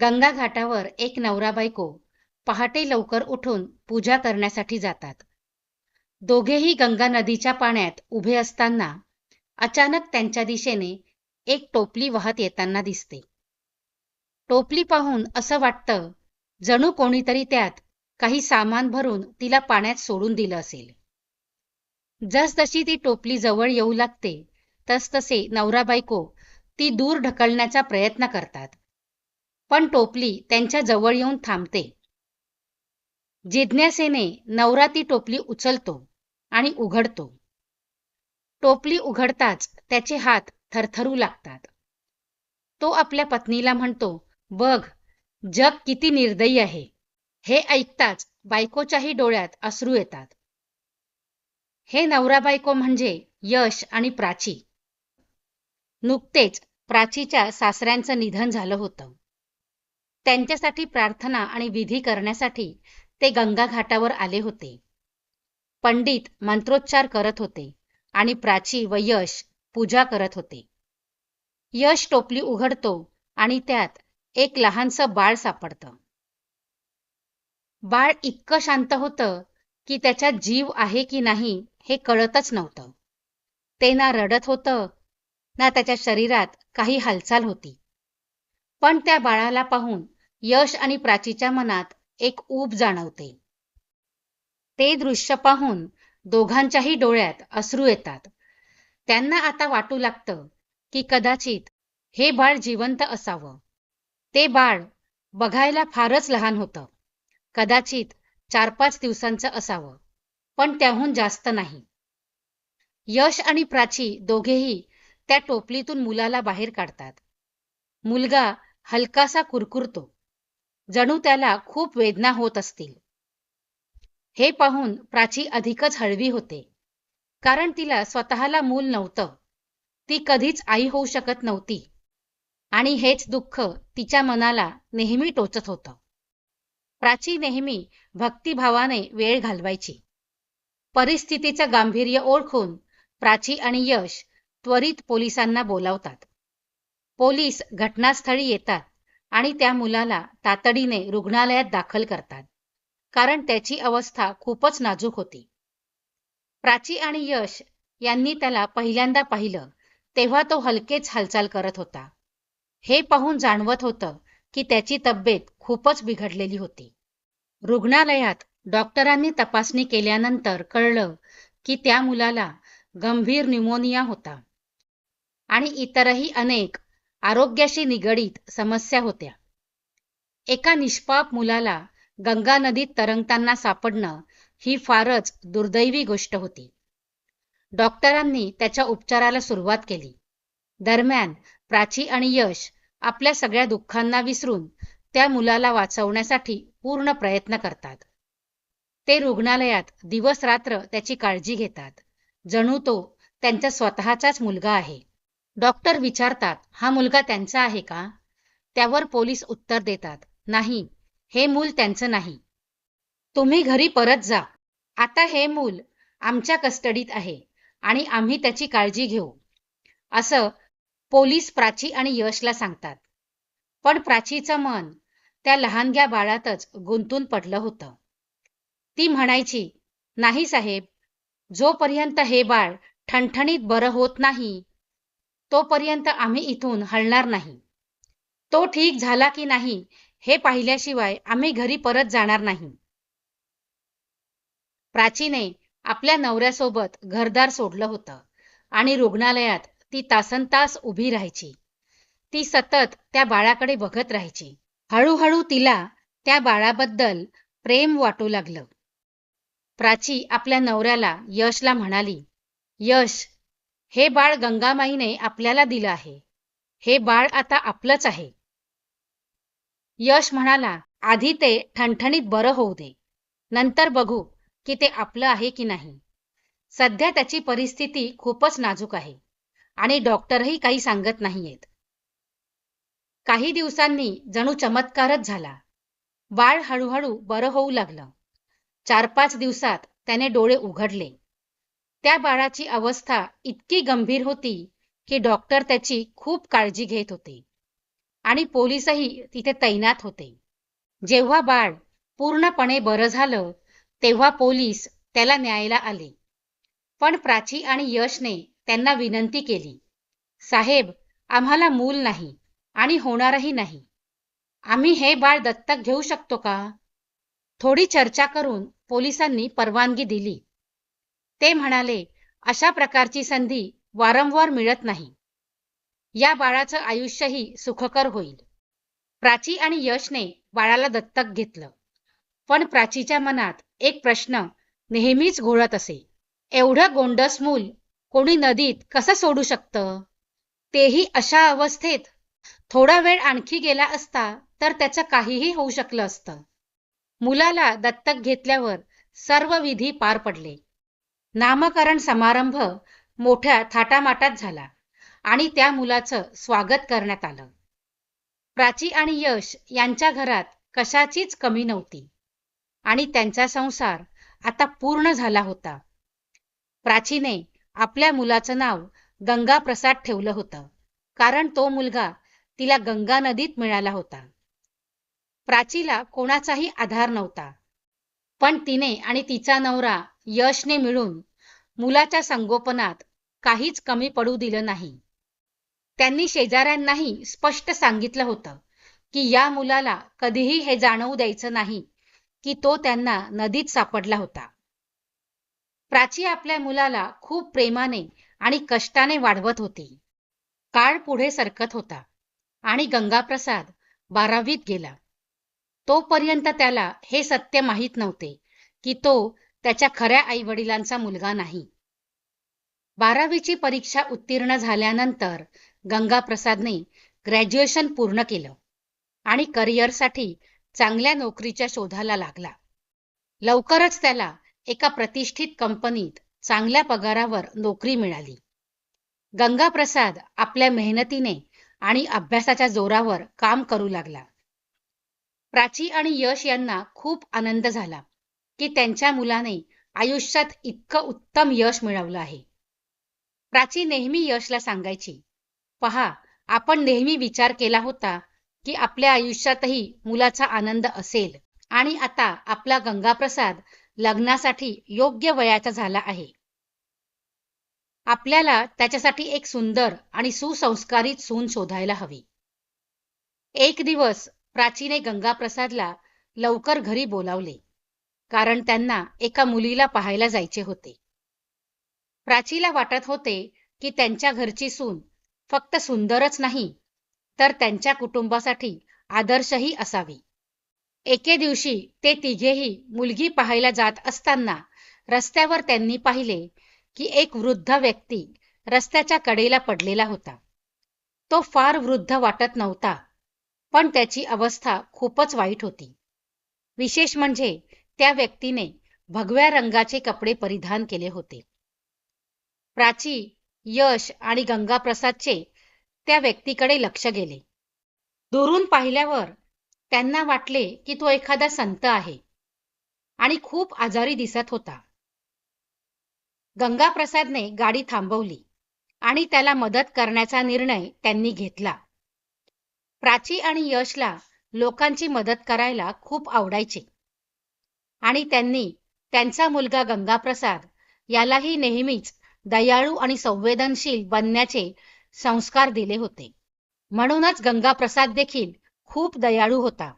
गंगा घाटावर एक नवरा बायको पहाटे लवकर उठून पूजा करण्यासाठी जातात. दोघेही गंगा नदीच्या पाण्यात उभे असताना अचानक त्यांच्या दिशेने एक टोपली वाहत येताना दिसते. टोपली पाहून असं वाटतं जणू कोणीतरी त्यात काही सामान भरून तिला पाण्यात सोडून दिलं असेल. जसजशी ती टोपली जवळ येऊ लागते तसतसे नवरा बायको ती दूर ढकलण्याचा प्रयत्न करतात. पण टोपली त्यांच्या जवळ येऊन थांबते. जिज्ञासेने नवरा ती टोपली उचलतो आणि उघडतो. टोपली उघडताच त्याचे हात थरथरू लागतात. तो आपल्या पत्नीला म्हणतो बघ जग किती निर्दयी आहे. हे ऐकताच बायकोच्याही डोळ्यात अश्रू येतात. हे नवरा बायको म्हणजे यश आणि प्राची. नुकतेच प्राचीच्या सासऱ्यांचं निधन झालं होतं. त्यांच्यासाठी प्रार्थना आणि विधी करण्यासाठी ते गंगा घाटावर आले होते. पंडित मंत्रोच्चार करत होते आणि प्राची व यश पूजा करत होते. यश टोपली उघडतो आणि त्यात एक लहानसं बाळ सापडतं. बाळ इतकं शांत होतं की त्याच्यात जीव आहे की नाही हे कळतच नव्हतं. ते ना रडत होतं ना त्याच्या शरीरात काही हालचाल होती. पण त्या बाळाला पाहून यश आणि प्राचीच्या मनात एक ऊब जाणवते. ते दृश्य पाहून दोघांच्याही डोळ्यात अश्रू येतात. त्यांना आता वाटू लागतं की कदाचित हे बाळ जिवंत असावं. ते बाळ बघायला फारच लहान होतं. कदाचित चार पाच दिवसांचं असावं पण त्याहून जास्त नाही. यश आणि प्राची दोघेही त्या टोपलीतून मुलाला बाहेर काढतात. मुलगा हलकासा कुरकुरतो. जणू त्याला खूप वेदना होत असतील. हे पाहून प्राची अधिकच हळवी होते. कारण तिला स्वतःला मूल नव्हतं. ती कधीच आई होऊ शकत नव्हती. आणि हेच दुःख तिच्या मनाला नेहमी टोचत होतं. प्राची नेहमी भक्तिभावाने वेळ घालवायची. परिस्थितीचं गांभीर्य ओळखून प्राची आणि यश त्वरित पोलिसांना बोलावतात. पोलीस घटनास्थळी येतात. आणि त्या मुलाला तातडीने रुग्णालयात दाखल करतात. कारण त्याची अवस्था खूपच नाजूक होती. प्राची आणि यश यांनी त्याला पहिल्यांदा पाहिलं तेव्हा तो हलकेच हालचाल करत होता. हे पाहून जाणवत होतं की त्याची तब्येत खूपच बिघडलेली होती. रुग्णालयात डॉक्टरांनी तपासणी केल्यानंतर कळलं की त्या मुलाला गंभीर न्यूमोनिया होता. आणि इतरही अनेक आरोग्याशी निगडीत समस्या होत्या. एका निष्पाप मुलाला गंगा नदीत तरंगताना सापडणं ही फारच दुर्दैवी गोष्ट होती. डॉक्टरांनी त्याच्या उपचाराला सुरुवात केली. दरम्यान प्राची आणि यश आपल्या सगळ्या दुःखांना विसरून त्या मुलाला वाचवण्यासाठी पूर्ण प्रयत्न करतात. ते रुग्णालयात दिवस रात्र त्याची काळजी घेतात. जणू तो त्यांचा स्वतःचाच मुलगा आहे. डॉक्टर विचारतात हा मुलगा त्यांचा आहे का? त्यावर पोलीस उत्तर देतात नाही हे मूल त्यांचं नाही. तुम्ही घरी परत जा. आता हे मूल आमच्या कस्टडीत आहे आणि आम्ही त्याची काळजी घेऊ. असं पोलीस प्राची आणि यशला सांगतात. पण प्राचीचं मन त्या लहानग्या बाळातच गुंतून पडलं होतं. ती म्हणायची नाही साहेब जोपर्यंत हे बाळ ठणठणीत बरं होत नाही तोपर्यंत आम्ही इथून हलणार नाही. तो ठीक झाला की नाही हे पाहिल्याशिवाय आम्ही घरी परत जाणार नाही. प्राचीने आपल्या नवऱ्यासोबत घरदार सोडलं होतं आणि रुग्णालयात ती तासनतास उभी राहायची. ती सतत त्या बाळाकडे बघत राहायची. हळूहळू तिला त्या बाळाबद्दल प्रेम वाटू लागलं. प्राची आपल्या नवऱ्याला यशला म्हणाली यश हे बाळ गंगामाईने आपल्याला दिलं आहे. हे बाळ आता आपलंच आहे. यश म्हणाला आधी ते ठणठणीत बरं होऊ दे. नंतर बघू की ते आपलं आहे की नाही. सध्या त्याची परिस्थिती खूपच नाजूक आहे आणि डॉक्टरही काही सांगत नाहीयेत. काही दिवसांनी जणू चमत्कारच झाला. बाळ हळूहळू बरं होऊ लागलं. चार पाच दिवसात त्याने डोळे उघडले. त्या बाळाची अवस्था इतकी गंभीर होती की डॉक्टर त्याची खूप काळजी घेत होते. आणि पोलीसही तिथे तैनात होते. जेव्हा बाळ पूर्णपणे बरं झालं तेव्हा पोलीस त्याला न्यायला आले. पण प्राची आणि यशने त्यांना विनंती केली साहेब आम्हाला मूल नाही आणि होणारही नाही. आम्ही हे बाळ दत्तक घेऊ शकतो का? थोडी चर्चा करून पोलिसांनी परवानगी दिली. ते म्हणाले अशा प्रकारची संधी वारंवार मिळत नाही. या बाळाचं आयुष्यही सुखकर होईल. प्राची आणि यशने बाळाला दत्तक घेतलं. पण प्राचीच्या मनात एक प्रश्न नेहमीच घोळत असे. एवढं गोंडस मूल कोणी नदीत कसं सोडू शकतं? तेही अशा अवस्थेत थोडा वेळ आणखी गेला असता तर त्याचं काहीही होऊ शकलं असतं. मुलाला दत्तक घेतल्यावर सर्व विधी पार पडले. नामकरण समारंभ मोठ्या थाटामाटात झाला आणि त्या मुलाचं स्वागत करण्यात आलं. प्राची आणि यश यांच्या घरात कशाचीच कमी नव्हती आणि त्यांचा संसार आता पूर्ण झाला होता. प्राचीने आपल्या मुलाचं नाव गंगा प्रसाद ठेवलं होतं कारण तो मुलगा तिला गंगा नदीत मिळाला होता. प्राचीला कोणाचाही आधार नव्हता पण तिने आणि तिचा नवरा यशने मिळून मुलाच्या संगोपनात काहीच कमी पडू दिलं नाही. त्यांनी शेजाऱ्यांनाही स्पष्ट सांगितलं होतं की या मुलाला कधीही हे जाणवू द्यायचं नाही की तो त्यांना नदीत सापडला होता. प्राची आपल्या मुलाला खूप प्रेमाने आणि कष्टाने वाढवत होती. काळ पुढे सरकत होता आणि गंगाप्रसाद बारावीत गेला. तोपर्यंत त्याला हे सत्य माहीत नव्हते की तो त्याच्या खऱ्या आईवडिलांचा मुलगा नाही. बारावीची परीक्षा उत्तीर्ण झाल्यानंतर गंगाप्रसादने ग्रॅज्युएशन पूर्ण केलं आणि करिअरसाठी चांगल्या नोकरीच्या शोधाला लागला. लवकरच त्याला एका प्रतिष्ठित कंपनीत चांगल्या पगारावर नोकरी मिळाली. गंगाप्रसाद आपल्या मेहनतीने आणि अभ्यासाच्या जोरावर काम करू लागला. प्राची आणि यश यांना खूप आनंद झाला. की त्यांच्या मुलाने आयुष्यात इतकं उत्तम यश मिळवलं आहे. प्राची नेहमी यशला सांगायची पहा आपण नेहमी विचार केला होता की आपल्या आयुष्यातही मुलाचा आनंद असेल आणि आता आपला गंगाप्रसाद लग्नासाठी योग्य वयाचा झाला आहे. आपल्याला त्याच्यासाठी एक सुंदर आणि सुसंस्कारित सून शोधायला हवी. एक दिवस प्राचीने गंगाप्रसादला लवकर घरी बोलावले. कारण त्यांना एका मुलीला पाहायला जायचे होते. प्राचीला वाटत होते की त्यांच्या घरची सून फक्त सुंदरच नाही तर त्यांच्या कुटुंबासाठी आदर्शही असावी. एके दिवशी ते तिघेही मुलगी पाहायला जात असताना रस्त्यावर त्यांनी पाहिले की एक वृद्ध व्यक्ती रस्त्याच्या कडेला पडलेला होता. तो फार वृद्ध वाटत नव्हता पण त्याची अवस्था खूपच वाईट होती. विशेष म्हणजे त्या व्यक्तीने भगव्या रंगाचे कपडे परिधान केले होते. प्राची यश आणि गंगाप्रसादचे त्या व्यक्तीकडे लक्ष गेले. दुरून पाहिल्यावर त्यांना वाटले की तो एखादा संत आहे आणि खूप आजारी दिसत होता. गंगाप्रसादने गाडी थांबवली आणि त्याला मदत करण्याचा निर्णय त्यांनी घेतला. प्राची आणि यशला लोकांची मदत करायला खूप आवडायचे. आणि त्यांनी त्यांचा मुलगा गंगाप्रसाद यालाही नेहमीच दयाळू आणि संवेदनशील बनण्याचे संस्कार दिले होते. म्हणूनच गंगाप्रसाद देखील खूप दयाळू होता.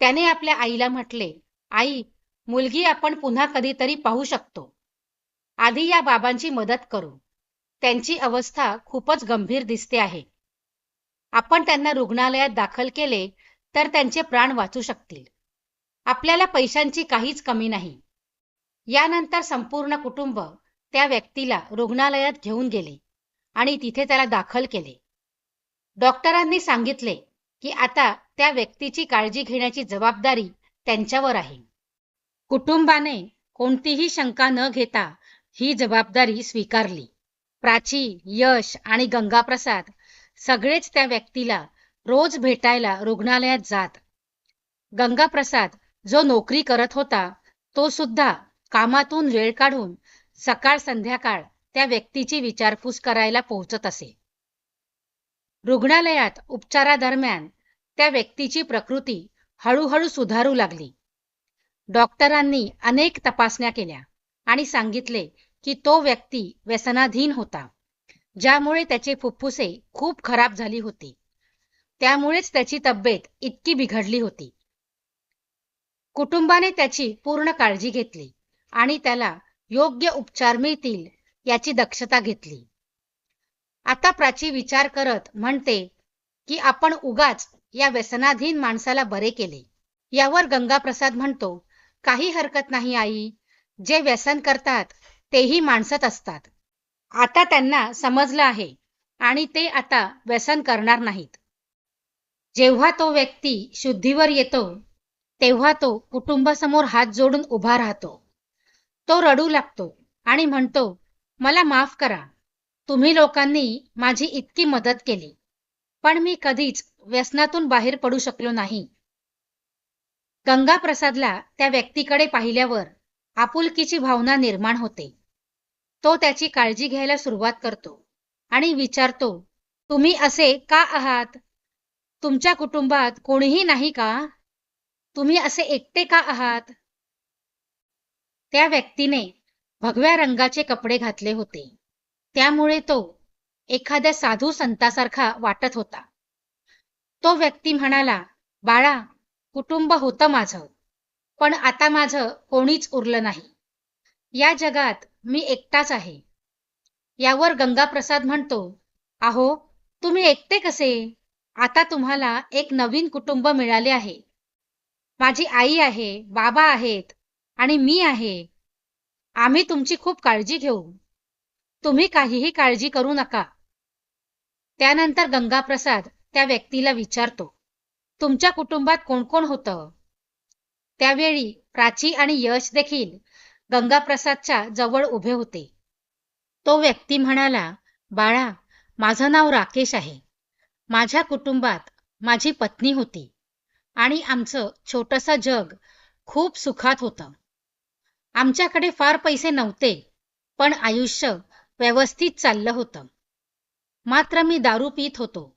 त्याने आपल्या आईला म्हटले आई मुलगी आपण पुन्हा कधीतरी पाहू शकतो. आधी या बाबांची मदत करू. त्यांची अवस्था खूपच गंभीर दिसते आहे. आपण त्यांना रुग्णालयात दाखल केले तर त्यांचे प्राण वाचू शकतील. आपल्याला पैशांची काहीच कमी नाही. यानंतर संपूर्ण कुटुंब त्या व्यक्तीला रुग्णालयात घेऊन गेले आणि तिथे त्याला दाखल केले. डॉक्टरांनी सांगितले की आता त्या व्यक्तीची काळजी घेण्याची जबाबदारी त्यांच्यावर आहे. कुटुंबाने कोणतीही शंका न घेता ही जबाबदारी स्वीकारली. प्राची यश आणि गंगाप्रसाद सगळेच त्या व्यक्तीला रोज भेटायला रुग्णालयात जात. गंगाप्रसाद जो नोकरी करत होता तो सुद्धा कामातून वेळ काढून सकाळ संध्याकाळ त्या व्यक्तीची विचारपूस करायला पोहोचत असे. रुग्णालयात उपचारादरम्यान त्या व्यक्तीची प्रकृती हळूहळू सुधारू लागली. डॉक्टरांनी अनेक तपासण्या केल्या आणि सांगितले की तो व्यक्ती व्यसनाधीन होता ज्यामुळे त्याचे फुफ्फुसे खूप खराब झाली होती. त्यामुळेच त्याची तब्येत इतकी बिघडली होती. कुटुंबाने त्याची पूर्ण काळजी घेतली आणि त्याला योग्य उपचार मिळतील याची दक्षता घेतली. आता प्राची विचार करत म्हणते की आपण उगाच या व्यसनाधीन माणसाला बरे केले. यावर गंगाप्रसाद म्हणतो काही हरकत नाही आई. जे व्यसन करतात तेही माणसत असतात. आता त्यांना समजलं आहे आणि ते आता व्यसन करणार नाहीत. जेव्हा तो व्यक्ती शुद्धीवर येतो तेव्हा तो कुटुंबासमोर हात जोडून उभा राहतो. तो रडू लागतो आणि म्हणतो मला माफ करा. तुम्ही लोकांनी माझी इतकी मदत केली. पण मी कधीच व्यसनातून बाहेर पडू शकलो नाही. गंगा प्रसादला त्या व्यक्तीकडे पाहिल्यावर आपुलकीची भावना निर्माण होते. तो त्याची काळजी घ्यायला सुरुवात करतो आणि विचारतो तुम्ही असे का आहात? तुमच्या कुटुंबात कोणीही नाही का? तुम्ही असे एकटे का आहात? त्या व्यक्तीने भगव्या रंगाचे कपडे घातले होते. त्यामुळे तो एखाद्या साधू संतासारखा वाटत होता. तो व्यक्ती म्हणाला बाळा कुटुंब होतं माझं पण आता माझं कोणीच उरलं नाही. या जगात मी एकटाच आहे. यावर गंगाप्रसाद म्हणतो आहो तुम्ही एकटे कसे? आता तुम्हाला एक नवीन कुटुंब मिळाले आहे. माझी आई आहे बाबा आहेत आणि मी आहे. आम्ही तुमची खूप काळजी घेऊ. तुम्ही काहीही काळजी करू नका. त्यानंतर गंगाप्रसाद त्या व्यक्तीला विचारतो तुमच्या कुटुंबात कोण कोण होतं? त्यावेळी प्राची आणि यश देखील गंगाप्रसादच्या जवळ उभे होते. तो व्यक्ती म्हणाला बाळा माझं नाव राकेश आहे. माझ्या कुटुंबात माझी पत्नी होती. आणि आमचं छोटंसं जग खूप सुखात होतं. आमच्याकडे फार पैसे नव्हते पण आयुष्य व्यवस्थित चाललं होतं. मात्र मी दारू पित होतो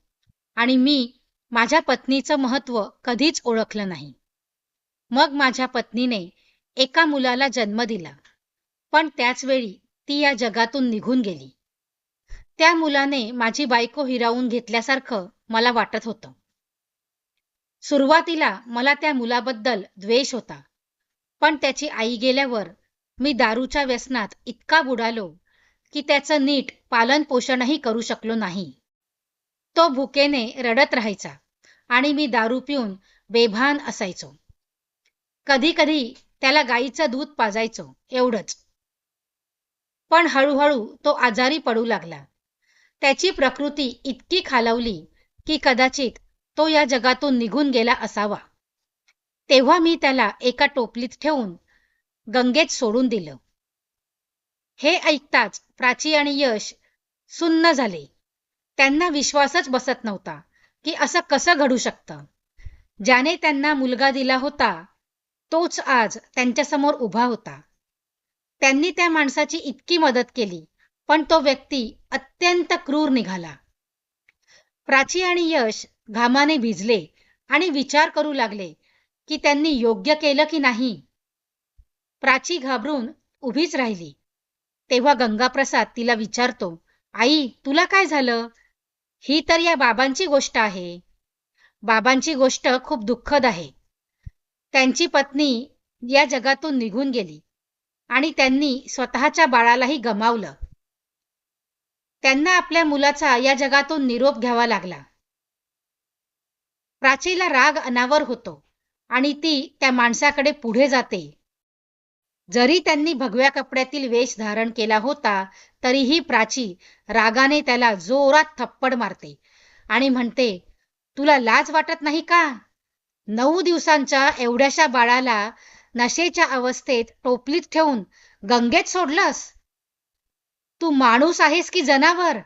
आणि मी माझ्या पत्नीचं महत्त्व कधीच ओळखलं नाही. मग माझ्या पत्नीने एका मुलाला जन्म दिला पण त्याच वेळी ती या जगातून निघून गेली. त्या मुलाने माझी बायको हिरावून घेतल्यासारखं मला वाटत होतं. सुरुवातीला मला त्या मुलाबद्दल द्वेष होता. पण त्याची आई गेल्यावर मी दारूच्या व्यसनात इतका बुडालो की त्याचं नीट पालन पोषणही करू शकलो नाही. तो भुकेने रडत राहायचा आणि मी दारू पिऊन बेभान असायचो. कधी कधी त्याला गाईचं दूध पाजायचो एवढंच. पण हळूहळू तो आजारी पडू लागला. त्याची प्रकृती इतकी खालावली की कदाचित तो या जगातून निघून गेला असावा. तेव्हा मी त्याला एका टोपलीत ठेवून गंगेत सोडून दिलं. हे ऐकताच प्राची आणि यश सुन्न झाले. त्यांना विश्वासच बसत नव्हता की असं कसं घडू शकतं. ज्याने त्यांना मुलगा दिला होता तोच आज त्यांच्यासमोर उभा होता. त्यांनी त्या माणसाची इतकी मदत केली पण तो व्यक्ती अत्यंत क्रूर निघाला. प्राची आणि यश घामाने भिजले आणि विचार करू लागले की त्यांनी योग्य केलं की नाही. प्राची घाबरून उभीच राहिली. तेव्हा गंगाप्रसाद तिला विचारतो आई तुला काय झालं? ही तर या बाबांची गोष्ट आहे. बाबांची गोष्ट खूप दुःखद आहे. त्यांची पत्नी या जगातून निघून गेली आणि त्यांनी स्वतःच्या बाळालाही गमावलं. त्यांना आपल्या मुलाचा या जगातून निरोप घ्यावा लागला. प्राचीला राग अनावर होतो आणि ती त्या माणसाकडे पुढे जाते. जरी त्यांनी भगव्या कपड्यातील वेश धारण केला होता तरीही प्राची रागाने त्याला जोरात थप्पड मारते आणि म्हणते तुला लाज वाटत नाही का? नऊ दिवसांच्या एवढ्याशा बाळाला नशेच्या अवस्थेत टोपलीत ठेवून गंगेत सोडलंस? तू माणूस आहेस की जनावर?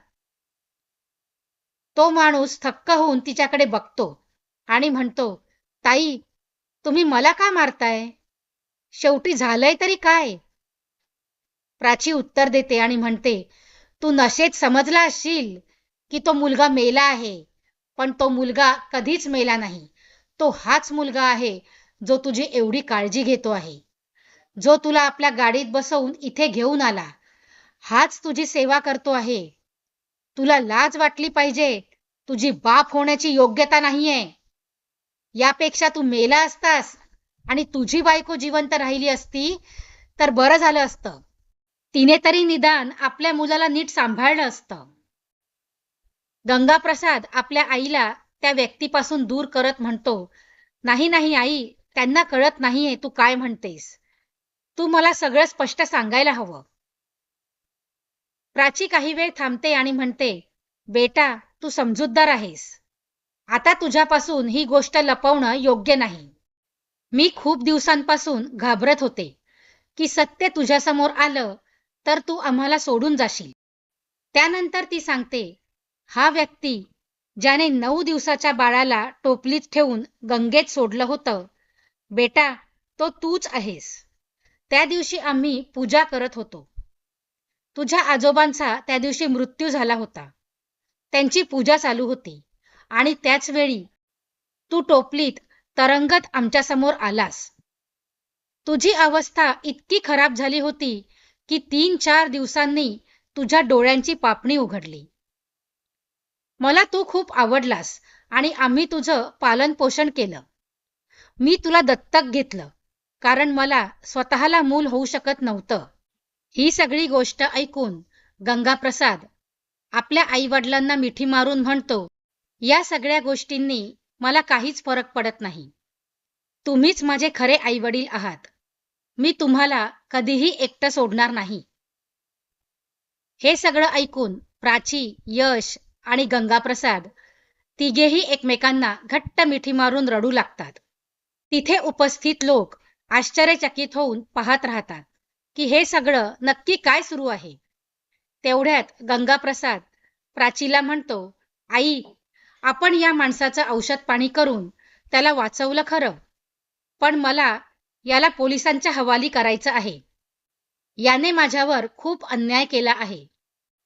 तो माणूस थक्क होऊन तिच्याकडे बघतो. आणि म्हणतो ताई तुम्ही मला का मारताय? शेवटी झालंय तरी काय? प्राची उत्तर देते आणि म्हणते तू नशेत समजला असशील की तो मुलगा मेला आहे पण तो मुलगा कधीच मेला नाही. तो हाच मुलगा आहे जो तुझी एवढी काळजी घेतो आहे. जो तुला आपल्या गाडीत बसवून इथे घेऊन आला. हाच तुझी सेवा करतो आहे. तुला लाज वाटली पाहिजे. तुझी बाप होण्याची योग्यता नाहीये. यापेक्षा तू मेला असतास आणि तुझी बायको जिवंत राहिली असती तर बरं झालं असतं. तिने तरी निदान आपल्या मुलाला नीट सांभाळलं असतं. गंगाप्रसाद आपल्या आईला त्या व्यक्तीपासून दूर करत म्हणतो नाही नाही आई त्यांना कळत नाहीये तू काय म्हणतेस. तू मला सगळं स्पष्ट सांगायला हवं. प्राची काही वेळ थांबते आणि म्हणते बेटा तू समजूतदार आहेस. आता तुझ्यापासून ही गोष्ट लपवणं योग्य नाही. मी खूप दिवसांपासून घाबरत होते की सत्य तुझ्यासमोर आलं तर तू आम्हाला सोडून जाशील. त्यानंतर ती सांगते हा व्यक्ती ज्याने नऊ दिवसाच्या बाळाला टोपलीत ठेवून गंगेत सोडलं होतं बेटा तो तूच आहेस. त्या दिवशी आम्ही पूजा करत होतो. तुझ्या आजोबांचा त्या दिवशी मृत्यू झाला होता. त्यांची पूजा चालू होती. आणि त्याच वेळी तू टोपलीत तरंगत आमच्यासमोर आलास. तुझी अवस्था इतकी खराब झाली होती की तीन चार दिवसांनी तुझ्या डोळ्यांची पापणी उघडली. मला तू खूप आवडलास आणि आम्ही तुझं पालन पोषण केलं. मी तुला दत्तक घेतलं कारण मला स्वतःला मूल होऊ शकत नव्हतं. ही सगळी गोष्ट ऐकून गंगाप्रसाद आपल्या आईवडिलांना मिठी मारून म्हणतो या सगळ्या गोष्टींनी मला काहीच फरक पडत नाही. तुम्हीच माझे खरे आईवडील आहात. मी तुम्हाला कधीही एकटं सोडणार नाही. हे सगळं ऐकून प्राची यश आणि गंगाप्रसाद तिघेही एकमेकांना घट्ट मिठी मारून रडू लागतात. तिथे उपस्थित लोक आश्चर्यचकित होऊन पाहत राहतात की हे सगळं नक्की काय सुरू आहे. तेवढ्यात गंगाप्रसाद प्राचीला म्हणतो आई आपण या माणसाचं औषध पाणी करून त्याला वाचवलं खरं. पण मला याला पोलिसांच्या हवाली करायचं आहे. याने माझ्यावर खूप अन्याय केला आहे.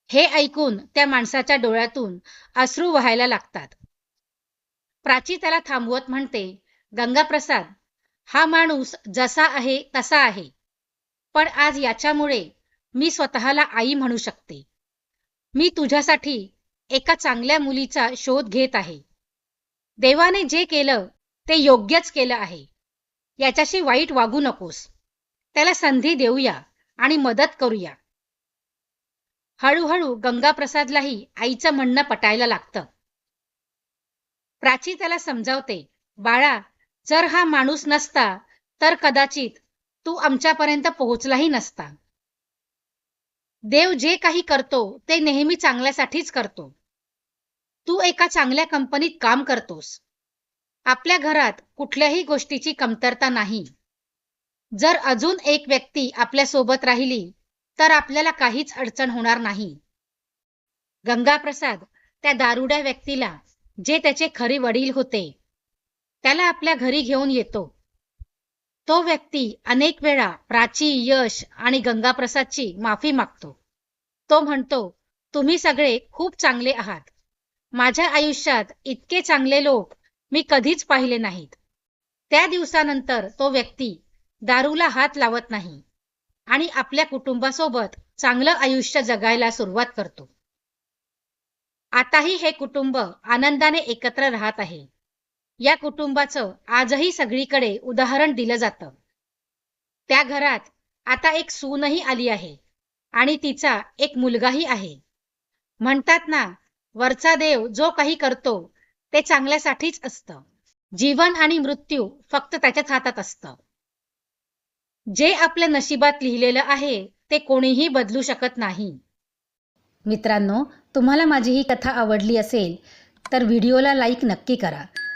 हे ऐकून त्या माणसाच्या डोळ्यातून अश्रू व्हायला लागतात. प्राची त्याला थांबवत म्हणते गंगाप्रसाद हा माणूस जसा आहे तसा आहे. पण आज याच्यामुळे मी स्वतःला आई म्हणू शकते. मी तुझ्यासाठी एका चांगल्या मुलीचा शोध घेत आहे. देवाने जे केलं ते योग्यच केलं आहे. याच्याशी वाईट वागू नकोस. त्याला संधी देऊया आणि मदत करूया. हळूहळू गंगाप्रसादलाही आईचं म्हणणं पटायला लागतं. प्राची त्याला समजावते बाळा जर हा माणूस नसता तर कदाचित तू आमच्यापर्यंत पोहोचलाही नसता. देव जे काही करतो ते नेहमी चांगल्यासाठीच करतो. तू एका चांगल्या कंपनीत काम करतोस. आपल्या घरात कुठल्याही गोष्टीची कमतरता नाही. जर अजून एक व्यक्ती आपल्यासोबत राहिली तर आपल्याला काहीच अडचण होणार नाही. गंगाप्रसाद त्या दारुड्या व्यक्तीला जे त्याचे खरे वडील होते त्याला आपल्या घरी घेऊन येतो. तो व्यक्ती अनेक वेळा प्राची यश आणि गंगाप्रसादची माफी मागतो. तो म्हणतो तुम्ही सगळे खूप चांगले आहात. माझ्या आयुष्यात इतके चांगले लोक मी कधीच पाहिले नाहीत. त्या दिवसानंतर तो व्यक्ती दारूला हात लावत नाही आणि आपल्या कुटुंबासोबत चांगलं आयुष्य जगायला सुरुवात करतो. आताही हे कुटुंब आनंदाने एकत्र राहत आहे. या कुटुंबाचं आजही सगळीकडे उदाहरण दिलं जातं. त्या घरात आता एक सूनही आली आहे आणि तिचा एक मुलगाही आहे. म्हणतात ना वरचा देव जो काही करतो ते चांगल्यासाठीच असतं. जीवन आणि मृत्यू फक्त त्याच्याच हातात असतं. जे आपल्या नशिबात लिहिलेलं आहे ते कोणीही बदलू शकत नाही. मित्रांनो तुम्हाला माझी ही कथा आवडली असेल तर व्हिडिओला लाईक नक्की करा.